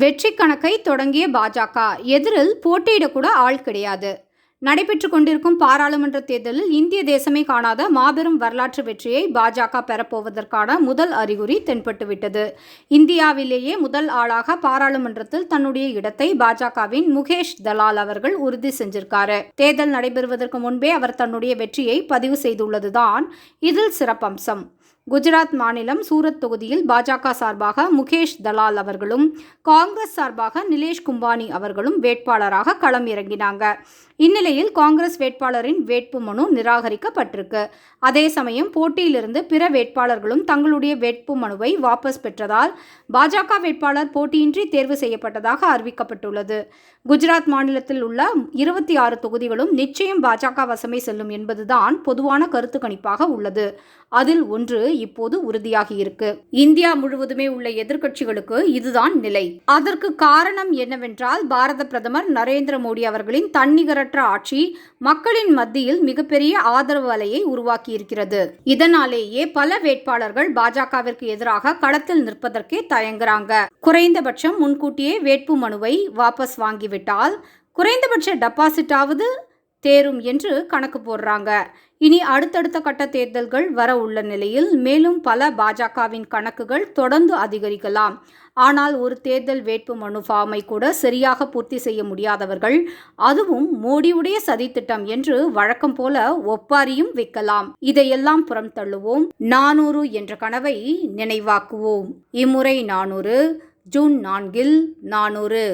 வெற்றி கணக்கை தொடங்கிய பாஜக. எதிரில் போட்டியிடக்கூட ஆள் கிடையாது. நடைபெற்று கொண்டிருக்கும் பாராளுமன்ற தேர்தலில் இந்திய தேசமே காணாத மாபெரும் வரலாற்று வெற்றியை பாஜக பெறப்போவதற்கான முதல் அறிகுறி தென்பட்டுவிட்டது. இந்தியாவிலேயே முதல் ஆளாக பாராளுமன்றத்தில் தன்னுடைய இடத்தை பாஜகவின் முகேஷ் தலால் அவர்கள் உறுதி செஞ்சிருக்காரு. தேர்தல் நடைபெறுவதற்கு முன்பே அவர் தன்னுடைய வெற்றியை பதிவு செய்துள்ளதுதான் இதில் சிறப்பம்சம். குஜராத் மாநிலம் சூரத் தொகுதியில் பாஜக சார்பாக முகேஷ் தலால் அவர்களும் காங்கிரஸ் சார்பாக நிலேஷ் கும்பானி அவர்களும் வேட்பாளராக களம் இறங்கினாங்க இந்நிலையில் காங்கிரஸ் வேட்பாளரின் வேட்பு மனு நிராகரிக்கப்பட்டிருக்கு. அதே சமயம் போட்டியிலிருந்து பிற வேட்பாளர்களும் தங்களுடைய வேட்பு மனுவை வாபஸ் பெற்றதால் பாஜக வேட்பாளர் போட்டியின்றி தேர்வு செய்யப்பட்டதாக அறிவிக்கப்பட்டுள்ளது. குஜராத் மாநிலத்தில் உள்ள இருபத்தி ஆறு தொகுதிகளும் நிச்சயம் பாஜக வசமே செல்லும் என்பதுதான் பொதுவான கருத்து கணிப்பாக உள்ளது. அதில் ஒன்று இப்போது உறுதியாகி இருக்கு இந்தியா முழுவதுமே உள்ள எதிர்க்கட்சிகளுக்கு இதுதான் நிலை. அதற்கு காரணம் என்னவென்றால் பாரத பிரதமர் நரேந்திர மோடி அவர்களின் தன்னிகரற்ற ஆட்சி மக்களின் மத்தியில் மிகப்பெரிய ஆதரவு அலையை உருவாக்கியிருக்கிறது. இதனாலேயே பல வேட்பாளர்கள் பாஜகவிற்கு எதிராக களத்தில் நிற்பதற்கே தயங்குறாங்க. குறைந்தபட்சம் முன்கூட்டியே வேட்பு மனுவை வாபஸ் வாங்கிவிட்டால் குறைந்தபட்ச டெபாசிட்டாவது தேரும் என்று கணக்கு போடுறாங்க. இனி அடுத்தடுத்த கட்ட தேர்தல்கள் வர உள்ள நிலையில் மேலும் பல பாஜகவின் கணக்குகள் தொடர்ந்து அதிகரிக்கலாம். ஆனால் ஒரு தேர்தல் வேட்பு மனு ஃபார்மை கூட சரியாக பூர்த்தி செய்ய முடியாதவர்கள் அதுவும் மோடியுடைய சதித்திட்டம் என்று வழக்கம் போல ஒப்பாரியும் வைக்கலாம். இதையெல்லாம் புறம் தள்ளுவோம். நானூறு என்ற கனவை நினைவாக்குவோம். இம்முறை நானூறு ஜூன் நான்கில் நானூறு.